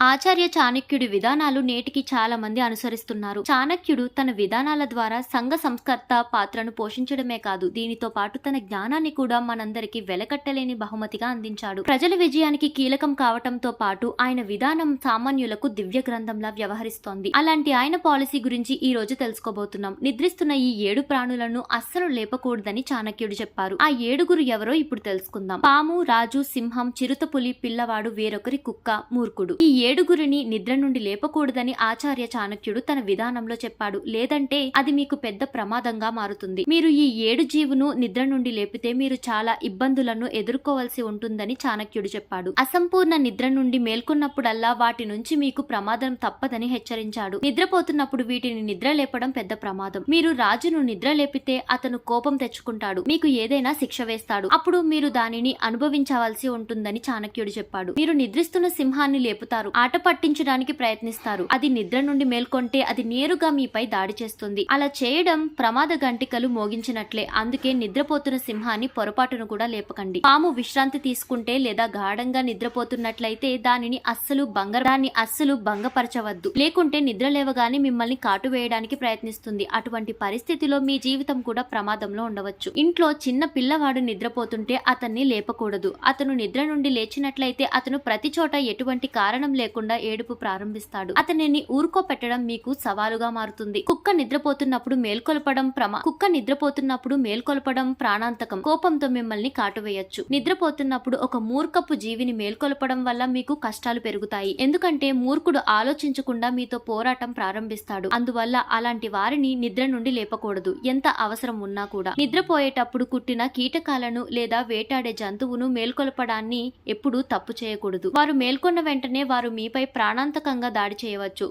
ఆచార్య చాణక్యుడి విధానాలు నేటికి చాలా మంది అనుసరిస్తున్నారు. చాణక్యుడు తన విధానాల ద్వారా సంఘ సంస్కర్త పాత్రను పోషించడమే కాదు దీనితో పాటు తన జ్ఞానాన్ని కూడా మనందరికీ వెలకట్టలేని బహుమతిగా అందించాడు. ప్రజల విజయానికి కీలకం కావటంతో పాటు ఆయన విధానం సామాన్యులకు దివ్య గ్రంథంలా వ్యవహరిస్తోంది. అలాంటి ఆయన పాలసీ గురించి ఈ రోజు తెలుసుకోబోతున్నాం. నిద్రిస్తున్న ఈ ఏడు ప్రాణులను అస్సలు లేపకూడదని చాణక్యుడు చెప్పారు. ఆ ఏడుగురు ఎవరో ఇప్పుడు తెలుసుకుందాం. పాము రాజు సింహం చిరుతపులి పిల్లవాడు వేరొకరి కుక్క మూర్ఖుడు. ఈ ఏడుగురిని నిద్ర నుండి లేపకూడదని ఆచార్య చాణక్యుడు తన విధానంలో చెప్పాడు. లేదంటే అది మీకు పెద్ద ప్రమాదంగా మారుతుంది. మీరు ఈ ఏడు జీవును నిద్ర నుండి లేపితే మీరు చాలా ఇబ్బందులను ఎదుర్కోవాల్సి ఉంటుందని చాణక్యుడు చెప్పాడు. అసంపూర్ణ నిద్ర నుండి మేల్కొన్నప్పుడల్లా వాటి నుంచి మీకు ప్రమాదం తప్పదని హెచ్చరించాడు. నిద్రపోతున్నప్పుడు వీటిని నిద్ర లేపడం పెద్ద ప్రమాదం. మీరు రాజును నిద్ర లేపితే అతను కోపం తెచ్చుకుంటాడు. మీకు ఏదైనా శిక్ష వేస్తాడు. అప్పుడు మీరు దానిని అనుభవించవలసి ఉంటుందని చాణక్యుడు చెప్పాడు. మీరు నిద్రిస్తున్న సింహాన్ని లేపుతారు. ఆట పట్టించడానికి ప్రయత్నిస్తారు. అది నిద్ర నుండి మేల్కొంటే అది నేరుగా మీపై దాడి చేస్తుంది. అలా చేయడం ప్రమాద గంటికలు మోగించినట్లే. అందుకే నిద్రపోతున్న సింహాన్ని పొరపాటును కూడా లేపకండి. పాము విశ్రాంతి తీసుకుంటే లేదా గాఢంగా నిద్రపోతున్నట్లయితే దానిని అస్సలు బంగ దాన్ని అస్సలు భంగపరచవద్దు. లేకుంటే నిద్ర లేవగానే మిమ్మల్ని కాటు వేయడానికి ప్రయత్నిస్తుంది. అటువంటి పరిస్థితిలో మీ జీవితం కూడా ప్రమాదంలో ఉండవచ్చు. ఇంట్లో చిన్న పిల్లవాడు నిద్రపోతుంటే అతన్ని లేపకూడదు. అతను నిద్ర నుండి లేచినట్లయితే అతను ప్రతి చోట ఎటువంటి కారణం లేకుండా ఏడుపు ప్రారంభిస్తాడు. అతనిని ఊరుకోపెట్టడం మీకు సవాలుగా మారుతుంది. కుక్క నిద్రపోతున్నప్పుడు మేల్కొల్పడం ప్రమా కుక్క నిద్రపోతున్నప్పుడు మేల్కొల్పడం ప్రాణాంతకం. కోపంతో మిమ్మల్ని కాటువేయచ్చు. నిద్రపోతున్నప్పుడు ఒక మూర్ఖపు జీవిని మేల్కొల్పడం వల్ల మీకు కష్టాలు పెరుగుతాయి. ఎందుకంటే మూర్ఖుడు ఆలోచించకుండా మీతో పోరాటం ప్రారంభిస్తాడు. అందువల్ల అలాంటి వారిని నిద్ర నుండి లేపకూడదు. ఎంత అవసరం ఉన్నా కూడా. నిద్రపోయేటప్పుడు కుట్టిన కీటకాలను లేదా వేటాడే జంతువును మేల్కొల్పడాన్ని ఎప్పుడూ తప్పు చేయకూడదు. వారు మేల్కొన్న వెంటనే వారు మీపై ప్రాణాంతకంగా దాడి చేయవచ్చు.